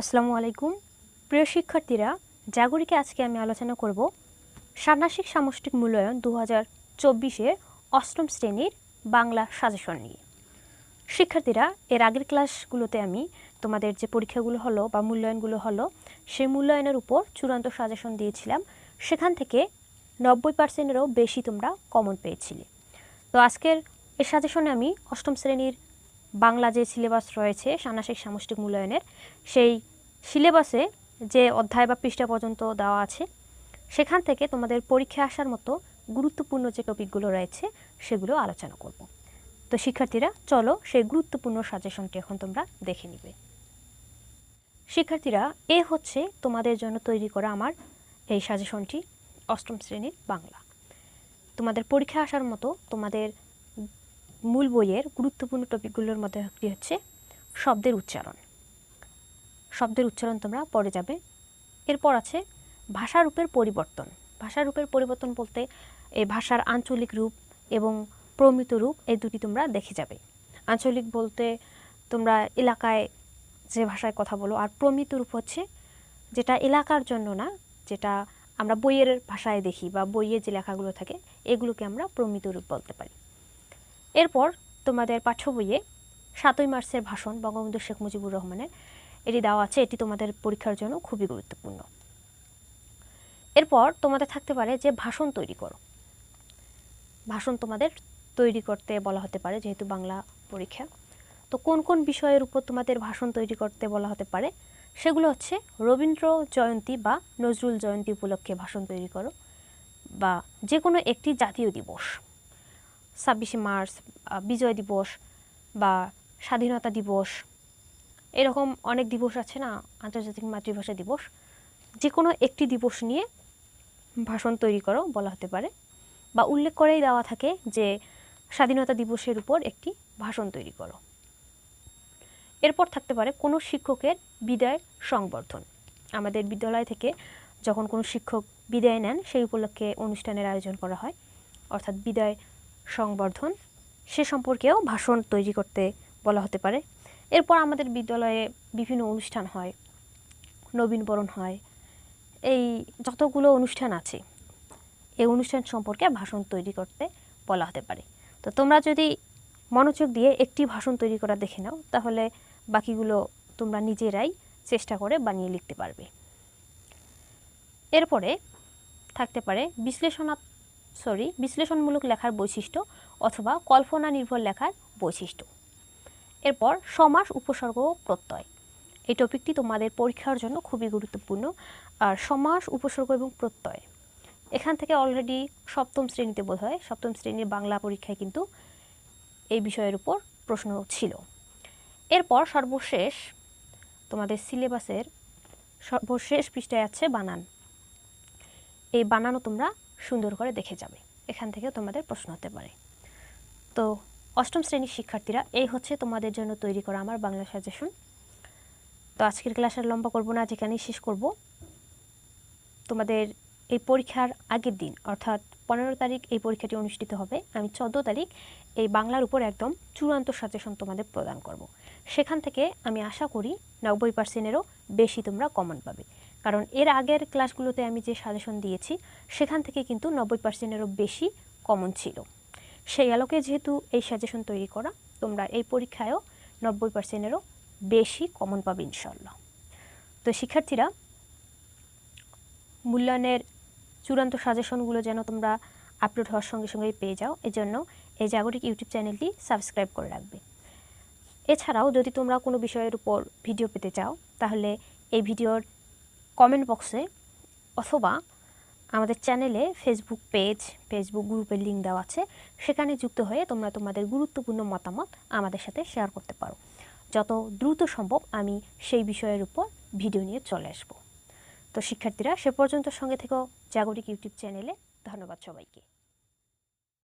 আসসালামু আলাইকুম। প্রিয় শিক্ষার্থীরা, জাগরিকে আজকে আমি আলোচনা করব ষান্মাসিক সামষ্টিক মূল্যায়ন দু হাজার চব্বিশের অষ্টম শ্রেণির বাংলা সাজেশন নিয়ে। শিক্ষার্থীরা, এর আগের ক্লাসগুলোতে আমি তোমাদের যে পরীক্ষাগুলো হলো বা মূল্যায়নগুলো হলো, সেই মূল্যায়নের উপর চূড়ান্ত সাজেশন দিয়েছিলাম। সেখান থেকে নব্বই পার্সেন্টেরও বেশি তোমরা কমন পেয়েছিলে। তো আজকের এই সাজেশনে আমি অষ্টম শ্রেণির বাংলা যে সিলেবাস রয়েছে, ষান্মাসিক সামষ্টিক মূল্যায়নের, সেই সিলেবাসে যে অধ্যায় বা পৃষ্ঠা পর্যন্ত দেওয়া আছে, সেখান থেকে তোমাদের পরীক্ষা আসার মতো গুরুত্বপূর্ণ যে টপিকগুলো রয়েছে, সেগুলো আলোচনা করব। তো শিক্ষার্থীরা, চলো সেই গুরুত্বপূর্ণ সাজেশনটি এখন তোমরা দেখে নিবে। শিক্ষার্থীরা, এ হচ্ছে তোমাদের জন্য তৈরি করা আমার এই সাজেশনটি, অষ্টম শ্রেণির বাংলা। তোমাদের পরীক্ষা আসার মতো তোমাদের মূল বইয়ের গুরুত্বপূর্ণ টপিকগুলোর মধ্যে একটি হচ্ছে শব্দের উচ্চারণ। শব্দের উচ্চারণ তোমরা পড়ে যাবে। এরপর আছে ভাষারূপের পরিবর্তন। ভাষারূপের পরিবর্তন বলতে এই ভাষার আঞ্চলিক রূপ এবং প্রমিত রূপ এই দুটি তোমরা দেখে যাবে। আঞ্চলিক বলতে তোমরা এলাকায় যে ভাষায় কথা বলো, আর প্রমিত রূপ হচ্ছে যেটা এলাকার জন্য না, যেটা আমরা বইয়ের ভাষায় দেখি বা বইয়ে যে লেখাগুলো থাকে, এগুলোকে আমরা প্রমিত রূপ বলতে পারি। এরপর তোমাদের পাঠ্য বইয়ে সাতই মার্চের ভাষণ বঙ্গবন্ধু শেখ মুজিবুর রহমানের এটি দেওয়া আছে, এটি তোমাদের পরীক্ষার জন্য খুবই গুরুত্বপূর্ণ। এরপর তোমাদের থাকতে পারে যে ভাষণ তৈরি করো। ভাষণ তোমাদের তৈরি করতে বলা হতে পারে, যেহেতু বাংলা পরীক্ষা। তো কোন কোন বিষয়ের উপর তোমাদের ভাষণ তৈরি করতে বলা হতে পারে, সেগুলো হচ্ছে রবীন্দ্র জয়ন্তী বা নজরুল জয়ন্তী উপলক্ষে ভাষণ তৈরি করো, বা যে কোনো একটি জাতীয় দিবস, ছাব্বিশে মার্চ বিজয় দিবস বা স্বাধীনতা দিবস এরকম অনেক দিবস আছে না, আন্তর্জাতিক মাতৃভাষা দিবস। যে কোনো একটি দিবস নিয়ে ভাষণ তৈরি করো বলা হতে পারে, বা উল্লেখ করেই দেওয়া থাকে যে স্বাধীনতা দিবসের উপর একটি ভাষণ তৈরি করো। এরপর থাকতে পারে কোনো শিক্ষকের বিদায় সংবর্ধন। আমাদের বিদ্যালয় থেকে যখন কোনো শিক্ষক বিদায় নেন, সেই উপলক্ষে অনুষ্ঠানের আয়োজন করা হয়। অর্থাৎ বিদায় সংবর্ধন, সে সম্পর্কেও ভাষণ তৈরি করতে বলা হতে পারে। এরপর আমাদের বিদ্যালয়ে বিভিন্ন অনুষ্ঠান হয়, নবীনবরণ হয়, এই যতগুলো অনুষ্ঠান আছে, এই অনুষ্ঠান সম্পর্কে ভাষণ তৈরি করতে বলা হতে পারে। তো তোমরা যদি মনোযোগ দিয়ে একটি ভাষণ তৈরি করা দেখে নাও, তাহলে বাকিগুলো তোমরা নিজেরাই চেষ্টা করে বানিয়ে লিখতে পারবে। এরপরে থাকতে পারে বিশ্লেষণা সরি বিশ্লেষণমূলক লেখার বৈশিষ্ট্য অথবা কল্পনা নির্ভর লেখার বৈশিষ্ট্য। এরপর সমাস, উপসর্গ প্রত্যয়। এই টপিকটি তোমাদের পরীক্ষার জন্য খুবই গুরুত্বপূর্ণ। আর সমাস, উপসর্গ এবং প্রত্যয়। এখান থেকে অলরেডি সপ্তম শ্রেণীতে বোধ হয় সপ্তম শ্রেণির বাংলা পরীক্ষায় কিন্তু এই বিষয়ের উপর প্রশ্ন ছিল। এরপর সর্বশেষ, তোমাদের সিলেবাসের সর্বশেষ পৃষ্ঠায় আছে বানান। এই বানানও তোমরা সুন্দর করে দেখে যাবে। এখান থেকে তোমাদের প্রশ্ন হতে পারে। তো অষ্টম শ্রেণির শিক্ষার্থীরা, এই হচ্ছে তোমাদের জন্য তৈরি করা আমার বাংলা সাজেশন তো আজকের ক্লাস আর লম্বা করব না যেখানেই শেষ করব। তোমাদের এই পরীক্ষার আগের দিন, অর্থাৎ পনেরো তারিখ এই পরীক্ষাটি অনুষ্ঠিত হবে। আমি চোদ্দ তারিখ এই বাংলার উপর একদম চূড়ান্ত সাজেশন তোমাদের প্রদান করব। সেখান থেকে আমি আশা করি নব্বই পার্সেন্টেরও বেশি তোমরা কমন পাবে। কারণ এর আগের ক্লাসগুলোতে আমি যে সাজেশন দিয়েছি, সেখান থেকে কিন্তু নব্বই পার্সেন্টেরও বেশি কমন ছিল। সেই আলোকে যেহেতু এই সাজেশন তৈরি করা, তোমরা এই পরীক্ষায়ও নব্বই পার্সেন্টেরও বেশি কমন পাবে ইনশাল্লাহ তো শিক্ষার্থীরা, মূল্যায়নের চূড়ান্ত সাজেশনগুলো যেন তোমরা আপলোড হওয়ার সঙ্গে সঙ্গেই পেয়ে যাও, এজন্য এই জাগরিক ইউটিউব চ্যানেলটি সাবস্ক্রাইব করে রাখবে। এছাড়াও যদি তোমরা কোনো বিষয়ের উপর ভিডিও পেতে চাও, তাহলে এই ভিডিওর কমেন্ট বক্সে অথবা আমাদের চ্যানেলে ফেসবুক পেজ ফেসবুক গ্রুপের লিঙ্ক দেওয়া আছে। সেখানে যুক্ত হয়ে তোমরা তোমাদের গুরুত্বপূর্ণ মতামত আমাদের সাথে শেয়ার করতে পারো। যত দ্রুত সম্ভব আমি সেই বিষয়ের উপর ভিডিও নিয়ে চলে আসব। তো শিক্ষার্থীরা, সে পর্যন্ত সঙ্গে থেকেও জাগরিক ইউটিউব চ্যানেলে। ধন্যবাদ সবাইকে।